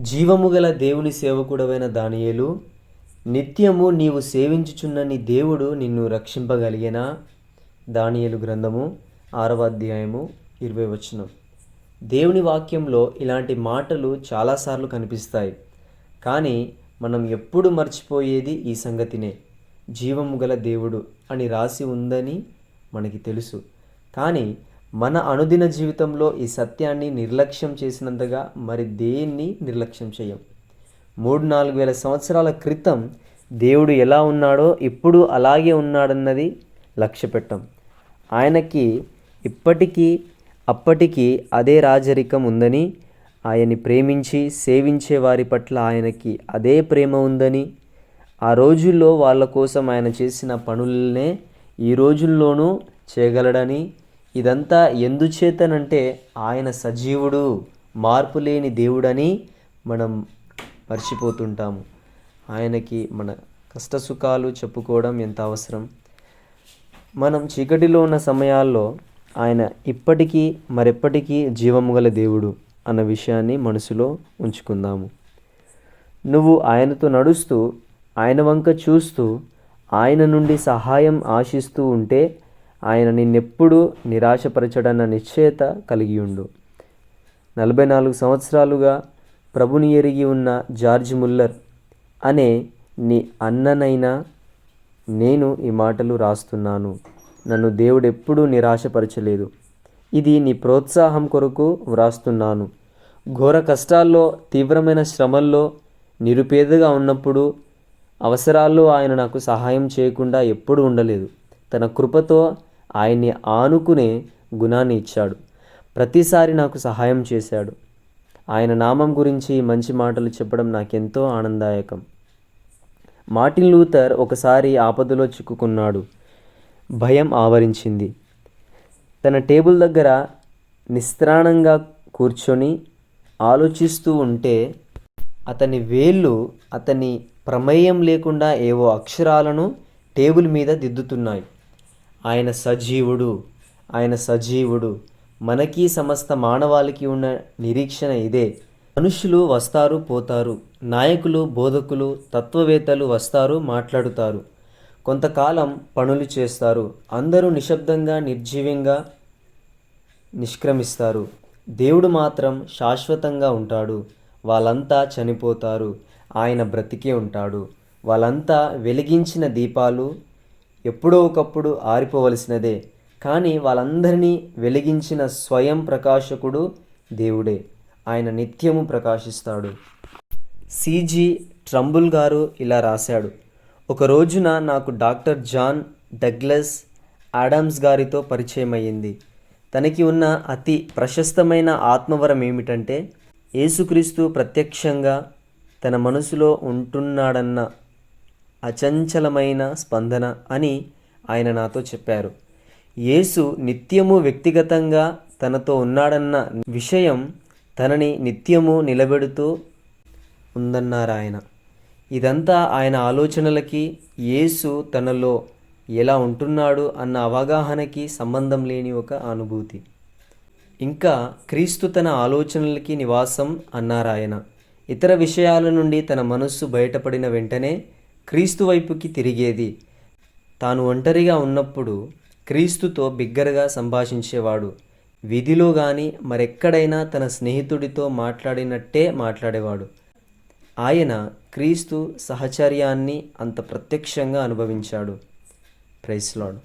జీవము గల దేవుని సేవకుడవైన దానియేలు నిత్యము నీవు సేవించుచున్న నీ దేవుడు నిన్ను రక్షింపగలిగేనా? దానియేలు గ్రంథము ఆరవ అధ్యాయము ఇరవై వచనం. దేవుని వాక్యంలో ఇలాంటి మాటలు చాలాసార్లు కనిపిస్తాయి. కానీ మనం ఎప్పుడు మర్చిపోయేది ఈ సంగతినే. జీవము గల దేవుడు అని రాసి ఉందని మనకి తెలుసు. కానీ మన అనుదిన జీవితంలో ఈ సత్యాన్ని నిర్లక్ష్యం చేసినంతగా మరి దేన్ని నిర్లక్ష్యం చేయం? మూడు నాలుగు వేల సంవత్సరాల క్రితం దేవుడు ఎలా ఉన్నాడో ఇప్పుడు అలాగే ఉన్నాడన్నది లక్ష్య పెట్టం. ఆయనకి ఇప్పటికీ అప్పటికీ అదే రాజరికం ఉందని ఆయన్ని ప్రేమించి సేవించే వారి పట్ల ఆయనకి అదే ప్రేమ ఉందని ఆ రోజుల్లో వాళ్ళ కోసం ఆయన చేసిన పనులనే ఈ రోజుల్లోనూ చేయగలడని ఇదంతా ఎందుచేతనంటే ఆయన సజీవుడు మార్పు లేని దేవుడని మనం మర్చిపోతుంటాము ఆయనకి మన కష్టసుఖాలు చెప్పుకోవడం ఎంత అవసరం? మనం చీకటిలో ఉన్న సమయాల్లో ఆయన ఇప్పటికీ మరెప్పటికీ జీవము గల దేవుడు అన్న విషయాన్ని మనసులో ఉంచుకుందాము. నువ్వు ఆయనతో నడుస్తూ ఆయన వంక చూస్తూ ఆయన నుండి సహాయం ఆశిస్తూ ఉంటే ఆయన నిన్నెప్పుడూ నిరాశపరచడన్న నిశ్చయత కలిగి ఉండు. నలభై నాలుగు సంవత్సరాలుగా ప్రభుని ఎరిగి ఉన్న జార్జ్ ముల్లర్ అనే నీ అన్ననైనా నేను ఈ మాటలు రాస్తున్నాను. నన్ను దేవుడు ఎప్పుడూ నిరాశపరచలేదు. ఇది నీ ప్రోత్సాహం కొరకు వ్రాస్తున్నాను. ఘోర కష్టాల్లో తీవ్రమైన శ్రమల్లో నిరుపేదగా ఉన్నప్పుడు అవసరాల్లో ఆయన నాకు సహాయం చేయకుండా ఎప్పుడు ఉండలేదు. తన కృపతో ఆయన్ని ఆనుకునే గుణాన్ని ఇచ్చాడు. ప్రతిసారి నాకు సహాయం చేశాడు. ఆయన నామం గురించి మంచి మాటలు చెప్పడం నాకెంతో ఆనందదాయకం మార్టిన్ లూథర్ ఒకసారి ఆపదలో చిక్కుకున్నాడు. భయం ఆవరించింది. తన టేబుల్ దగ్గర నిస్త్రాణంగా కూర్చొని ఆలోచిస్తూ ఉంటే అతని వేళ్ళు అతని ప్రమేయం లేకుండా ఏవో అక్షరాలను టేబుల్ మీద దిద్దుతున్నాయి. ఆయన సజీవుడు ఆయన సజీవుడు. మనకి సమస్త మానవాళికి ఉన్న నిరీక్షణ ఇదే. మనుషులు వస్తారు పోతారు. నాయకులు బోధకులు తత్వవేత్తలు వస్తారు మాట్లాడుతారు. కొంతకాలం పనులు చేస్తారు. అందరూ నిశ్శబ్దంగా నిర్జీవంగా నిష్క్రమిస్తారు. దేవుడు మాత్రం శాశ్వతంగా ఉంటాడు. వాళ్ళంతా చనిపోతారు. ఆయన బ్రతికే ఉంటాడు. వాళ్ళంతా వెలిగించిన దీపాలు ఎప్పుడో ఒకప్పుడు ఆరిపోవలసినదే. కానీ వాళ్ళందరినీ వెలిగించిన స్వయం ప్రకాశకుడు దేవుడే. ఆయన నిత్యము ప్రకాశిస్తాడు. సిజి ట్రంబుల్ గారు ఇలా రాశాడు. ఒక రోజున నాకు డాక్టర్ జాన్ డగ్లస్ ఆడమ్స్ గారితో పరిచయం అయ్యింది తనకి ఉన్న అతి ప్రశస్తమైన ఆత్మవరం ఏమిటంటే యేసుక్రీస్తు ప్రత్యక్షంగా తన మనసులో ఉంటున్నాడన్న అచంచలమైన స్పందన అని ఆయన నాతో చెప్పారు. యేసు నిత్యము వ్యక్తిగతంగా తనతో ఉన్నాడన్న విషయం తనని నిత్యము నిలబెడుతూ ఉందన్నారు ఆయన. ఇదంతా ఆయన ఆలోచనలకి యేసు తనలో ఎలా ఉంటున్నాడు అన్న అవగాహనకి సంబంధం లేని ఒక అనుభూతి. ఇంకా క్రీస్తు తన ఆలోచనలకి నివాసం అన్నారాయన ఇతర విషయాల నుండి తన మనస్సు బయటపడిన వెంటనే క్రీస్తు వైపుకి తిరిగేది. తాను ఒంటరిగా ఉన్నప్పుడు క్రీస్తుతో బిగ్గరగా సంభాషించేవాడు. విధిలో కానీ మరెక్కడైనా తన స్నేహితుడితో మాట్లాడినట్టే మాట్లాడేవాడు. ఆయన క్రీస్తు సహచర్యాన్ని అంత ప్రత్యక్షంగా అనుభవించాడు. ప్రైస్లాడ్